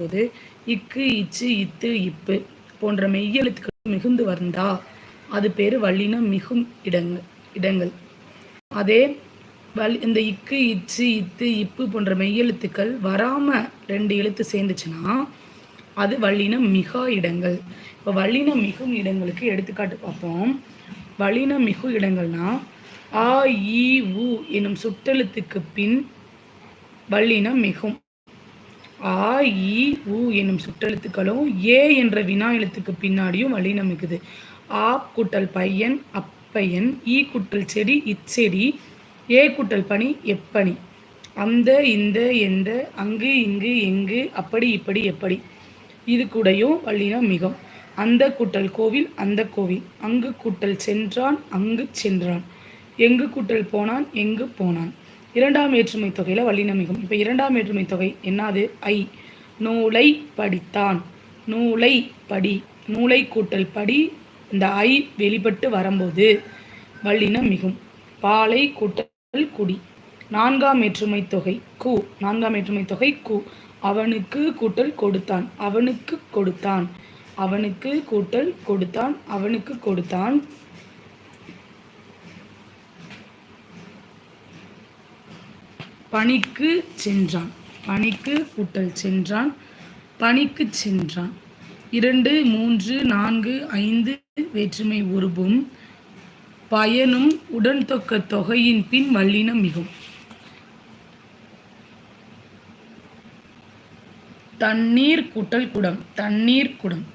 போது இக்கு இச்சு இத்து இப்பு போன்ற மெய்யெழுத்துக்கள் மிகுந்து வந்தா அது பேர் வல்லினம் மிகும் இடங்கள் இடங்கள். அதே வல் இந்த இக்கு இச்சு இத்து இப்பு போன்ற மெய்யெழுத்துக்கள் வராமல் ரெண்டு எழுத்து சேர்ந்துச்சுன்னா அது வல்லினம் மிகா இடங்கள். இப்போ வல்லினம் மிகும் இடங்களுக்கு எடுத்துக்காட்டு பார்ப்போம். வல்லினம் மிகு இடங்கள்னா ஆ இ உ எனும் சுட்டெழுத்துக்கு பின் வல்லினம் மிகும். ஆ இ உ என்னும் சுற்றெழுத்துக்களும் ஏ என்ற வினா எழுத்துக்கு பின்னாடியும் வழி நமக்குது ஆ குட்டல் பையன் அப்பையன் ஈ குட்டல் செடி இச்செடி ஏ குட்டல் பனி எப்பனி அந்த இந்த எந்த அங்கு இங்கு எங்கு அப்படி இப்படி எப்படி. இது கூடயும் வள்ளினம் மிகம் அந்த கூட்டல் கோவில் அந்த கோவில். அங்கு கூட்டல் சென்றான் அங்கு சென்றான். எங்கு கூட்டல் போனான் எங்கு போனான். இரண்டாம் ஏற்றுமை தொகையில் வல்லினமிகும் இப்போ இரண்டாம் ஏற்றுமை தொகை என்னது? ஐ. நூலை படித்தான். நூலை படி நூலை கூட்டல் படி இந்த ஐ வெளிப்பட்டு வரும்போது வல்லினம் மிகும் பாலை கூட்டல் குடி. நான்காம் ஏற்றுமை தொகை கு. நான்காம் ஏற்றுமை தொகை கு. அவனுக்கு கூட்டல் கொடுத்தான். அவனுக்கு கொடுத்தான். அவனுக்கு கூட்டல் கொடுத்தான். அவனுக்கு கொடுத்தான். பணிக்கு சென்றான். பணிக்கு கூட்டல் சென்றான். பணிக்கு சென்றான். இரண்டு மூன்று நான்கு ஐந்து வேற்றுமை உருபும் பயனும் உடன்தொக்க தொகையின் பின் வல்லினம் மிகும். தண்ணீர் கூட்டல் குடம் தண்ணீர் குடம்.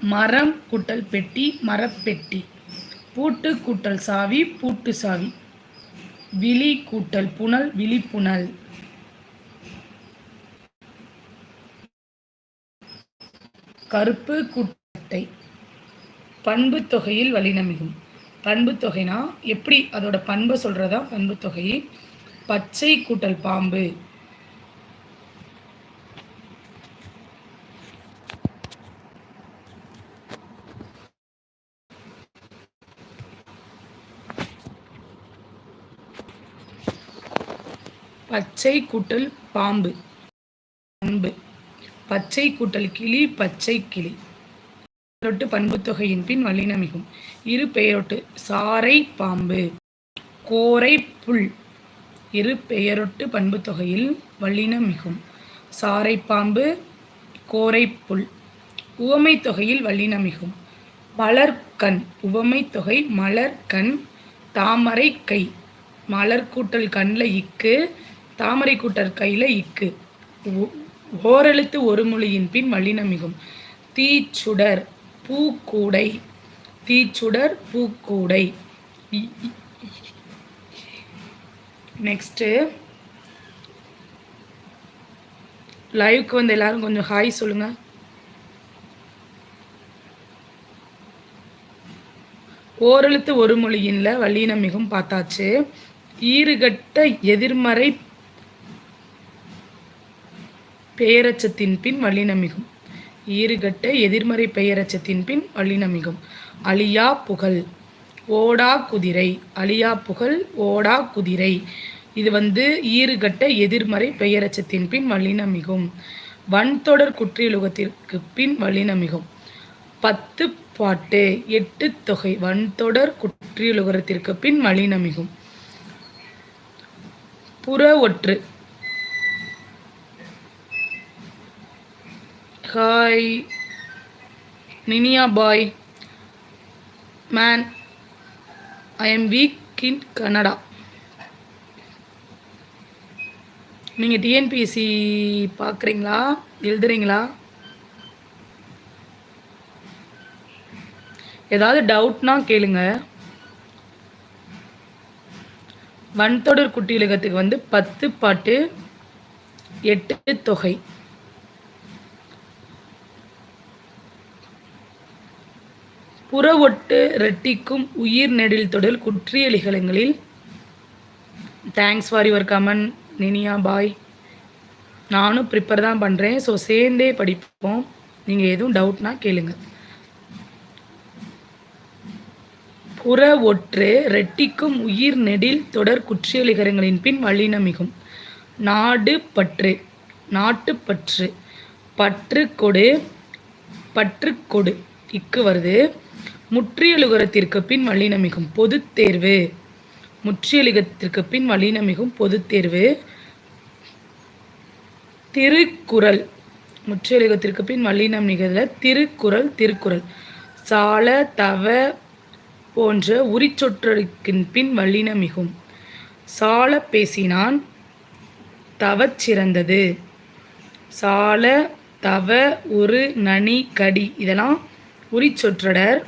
மரம் கூட்டல் பெட்டி மரப்பெட்டி. பூட்டு கூட்டல் சாவி பூட்டு சாவி. விழி கூட்டல் புனல் விழிப்புணல். கருப்பு கூட்டை பண்பு தொகையில் வலினமிகும் பண்பு தொகைனா எப்படி அதோட பண்பை சொல்கிறதா பண்பு தொகை பச்சை கூட்டல் பாம்பு. பச்சை கூட்டல் பாம்பு. பண்பு. பச்சை கூட்டல் கிளி பச்சை கிளி. பெயரொட்டு பண்பு தொகையின் பின் வல்லினமிகும். இரு பெயரொட்டு சாறை பாம்பு. கோரை புல். இரு பெயரொட்டு பண்பு தொகையில் வல்லினம் மிகும் சாறை பாம்பு கோரை புல். உவமை தொகையில் வல்லினம் மிகும் மலர்கண். உவமை தொகை மலர்கண். தாமரை கை. மலர் கூட்டல் கண்ணில் இக்கு. தாமரை கூட்டர் கையில் இக்கு. ஓரெழுத்து ஒரு மொழியின் பின் வழிநமிகும் மிகும் தீச்சுடர் பூக்கூடை. தீச்சுடர் பூக்கூடை. நெக்ஸ்ட்டு. லைவ்க்கு வந்து எல்லாரும் கொஞ்சம் ஹாய் சொல்லுங்க. ஓரெழுத்து ஒரு மொழியின்ல வல்லினம் மிகும் பார்த்தாச்சு. ஈறுகட்ட எதிர்மறை பெயரச்சத்தின் பின் வழிநமிகும் ஈறுகட்ட எதிர்மறை பெயரச்சத்தின் பின் வழிநமிகும் அழியா புகழ் ஓடா குதிரை. அழியா புகழ் ஓடா குதிரை. இது வந்து ஈறுகட்ட எதிர்மறை பெயரச்சத்தின் பின் வழிநமிகும் வன்தொடர் குற்றியலுகத்திற்கு பின் வழிநமிகும் பத்து பாட்டு எட்டு தொகை. வன்தொடர் குற்றியலுகரத்திற்கு பின் வழிநமிகும் புற ஒற்று. Hi Niniya bye man I am weak in Canada நீங்கள் டிஎன்பிஎஸ்சி பார்க்குறீங்களா எழுதுறீங்களா? ஏதாவது டவுட்னா கேளுங்க. வன்தொடர் குட்டியிலகத்துக்கு வந்து பத்து பாட்டு எட்டு தொகை. புற ஒட்டு ரெட்டிக்கும் உயிர் நெடில் தொடல் குற்றியலிகளங்களில். Thanks for your comment Niniya பாய் நானும் ப்ரிப்பேர் தான் பண்ணுறேன் ஸோ சேர்ந்தே படிப்போம். நீங்கள் எதுவும் டவுட்னா கேளுங்க. புற ஒற்று ரெட்டிக்கும் உயிர் நெடில் தொடர் குற்றியலிகரங்களின் பின் வழிநமிகும் நாடு பற்று நாட்டுப்பற்று பற்று. கொடு பற்று கொடு இக்கு வருது. முற்றியலுகரத்திற்கு பின் வல்லினமிகும் பொது தேர்வு. முற்றியலுகத்திற்கு பின் வல்லினமிகும் பொது தேர்வு. திருக்குறள். முற்றியலுகத்திற்கு பின் வல்லினம் நிகழ திருக்குறள் திருக்குறள். சால தவ போன்ற உரிச்சொற்றொடர்க்கின் பின் வல்லினமிகும். சால பேசினான் தவச் சிறந்தது. சால தவ ஒரு நனி கடி இதெல்லாம் உரிச்சொற்றடர்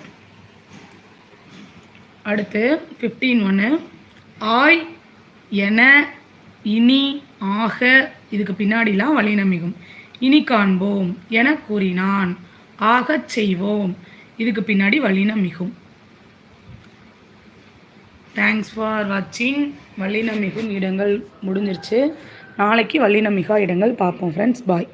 அடுத்து ஃபிஃப்டீன் ஒன்று ஆய் என இனி ஆக இதுக்கு பின்னாடிலாம் வழிநமிகும் இனி காண்போம் என கூறினான். ஆகச் செய்வோம். இதுக்கு பின்னாடி வழிநமிகும் தேங்க்ஸ் ஃபார் வாட்சிங் வல்லினமிகும் இடங்கள் முடிஞ்சிருச்சு. நாளைக்கு வல்லினமிகா இடங்கள் பார்ப்போம் ஃப்ரெண்ட்ஸ் பாய்